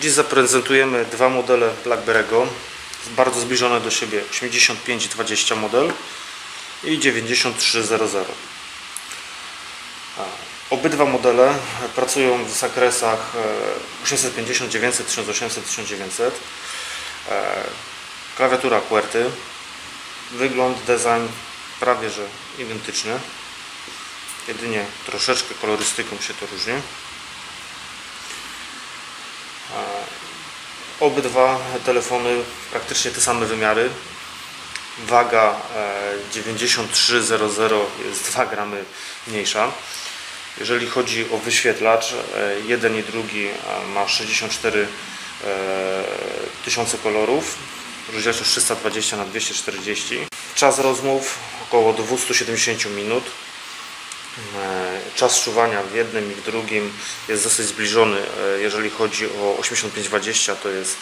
Dziś zaprezentujemy dwa modele BlackBerry'ego, bardzo zbliżone do siebie 8520 model i 9300. A, Obydwa modele pracują w zakresach e, 850, 900, 1800, 1900. E, Klawiatura QWERTY. Wygląd, design prawie że identyczny. Jedynie troszeczkę kolorystyką się to różni. Obydwa telefony praktycznie te same wymiary. Waga e, 9300 jest 2 gramy mniejsza. Jeżeli chodzi o wyświetlacz, e, jeden i drugi e, ma 64 e, tysiące kolorów. Rozdzielczość 320 na 240. Czas rozmów około 270 minut. E, Czas czuwania w jednym i w drugim jest dosyć zbliżony. E, Jeżeli chodzi o 8520 to jest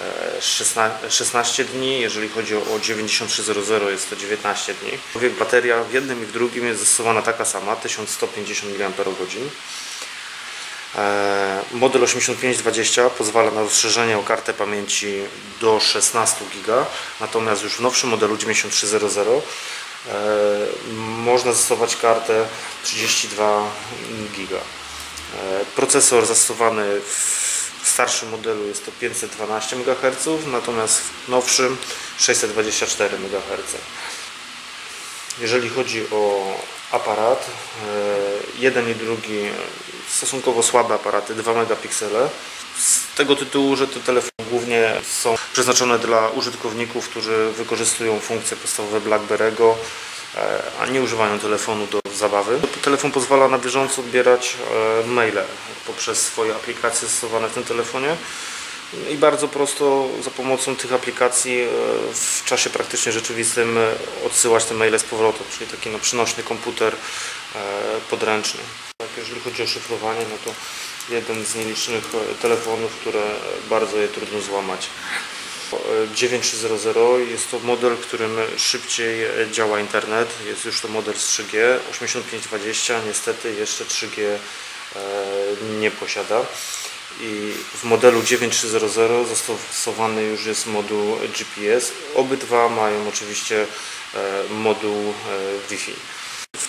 e, 16 16 dni, jeżeli chodzi o 9300 jest to 19 dni. Wiek bateria w jednym i w drugim jest zastosowana taka sama, 1150 mAh. Model 8520 pozwala na rozszerzenie o kartę pamięci do 16 GB, natomiast już w nowszym modelu 9300 e, można zastosować kartę 32 GB. E, Procesor zastosowany w starszym modelu jest to 512 MHz, natomiast w nowszym 624 MHz. Jeżeli chodzi o aparat, e, jeden i drugi stosunkowo słabe aparaty, 2 megapiksele. Z tego tytułu, że te telefony głównie są przeznaczone dla użytkowników, którzy wykorzystują funkcje podstawowe BlackBerry'ego, e, a nie używają telefonu do zabawy. Telefon pozwala na bieżąco odbierać e, maile poprzez swoje aplikacje stosowane w tym telefonie i bardzo prosto za pomocą tych aplikacji e, w czasie praktycznie rzeczywistym e, odsyłać te maile z powrotem, czyli taki no, przynośny komputer e, podręczny. Tak, jeżeli chodzi o szyfrowanie, no to jeden z nielicznych telefonów, które bardzo je trudno złamać. E, 9300 jest to model, którym szybciej działa internet. Jest już to model z 3G. 8520 niestety jeszcze 3G e, nie posiada. I w modelu 9300 zastosowany już jest moduł GPS. Obydwa mają oczywiście e, moduł e, Wi-Fi.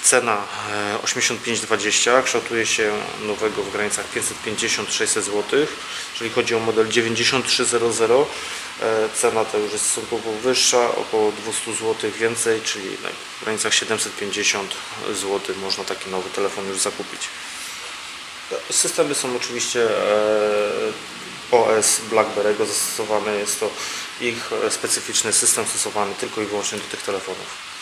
Cena e, 8520 kształtuje się nowego w granicach 550-600 zł. Jeżeli chodzi o model 9300, e, cena ta już jest stosunkowo wyższa, około 200 zł więcej, czyli na- w granicach 750 zł można taki nowy telefon już zakupić. Systemy są oczywiście e, OS BlackBerry'ego zastosowane, jest to ich e, specyficzny system stosowany tylko i wyłącznie do tych telefonów.